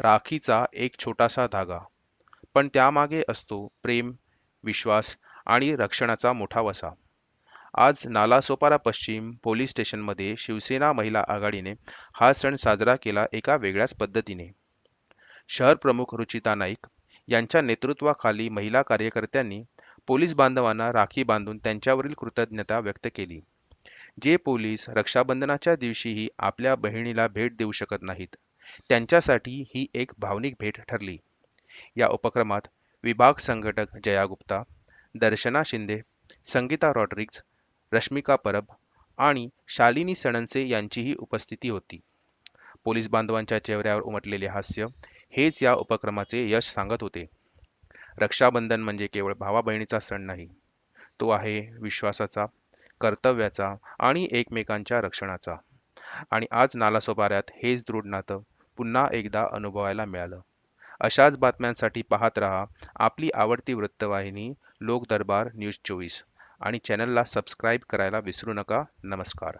राखीचा एक छोटासा धागा. पण त्यामागे असतो प्रेम विश्वास आणि रक्षणाचा मोठा वसा. आज नालासोपारा पश्चिम पोलीस स्टेशनमध्ये शिवसेना महिला आघाडीने हा सण साजरा केला एका वेगळ्याच पद्धतीने. शहर प्रमुख रुचिता नाईक यांच्या नेतृत्वाखाली महिला कार्यकर्त्यांनी पोलीस बांधवांना राखी बांधून त्यांच्यावरील कृतज्ञता व्यक्त केली. जे पोलीस रक्षाबंधनाच्या दिवशीही आपल्या बहिणीला भेट देऊ शकत नाहीत. त्यांच्यासाठी ही एक भावनिक भेट ठरली. या उपक्रमात विभाग संघटक जया गुप्ता दर्शना शिंदे संगीता रॉड्रिक्स रश्मिका परब आणि शालिनी सणनसे यांचीही उपस्थिती होती. पोलीस बांधवांच्या चेहऱ्यावर उमटलेले हास्य हेच या उपक्रमाचे यश सांगत होते. रक्षाबंधन म्हणजे केवळ भावा बहिणीचा सण नाही तो आहे विश्वासाचा कर्तव्याचा आणि एकमेकांच्या रक्षणाचा. आणि आज नालासोपाऱ्यात हेच दृढ नातं पुन्हा एकदा अनुभवायला मिळालं. अशाच बातम्यांसाठी पाहत रहा आपली आवडती वृत्तवाहिनी लोक दरबार न्यूज चोवीस आणि चॅनलला सबस्क्राईब करायला विसरू नका. नमस्कार.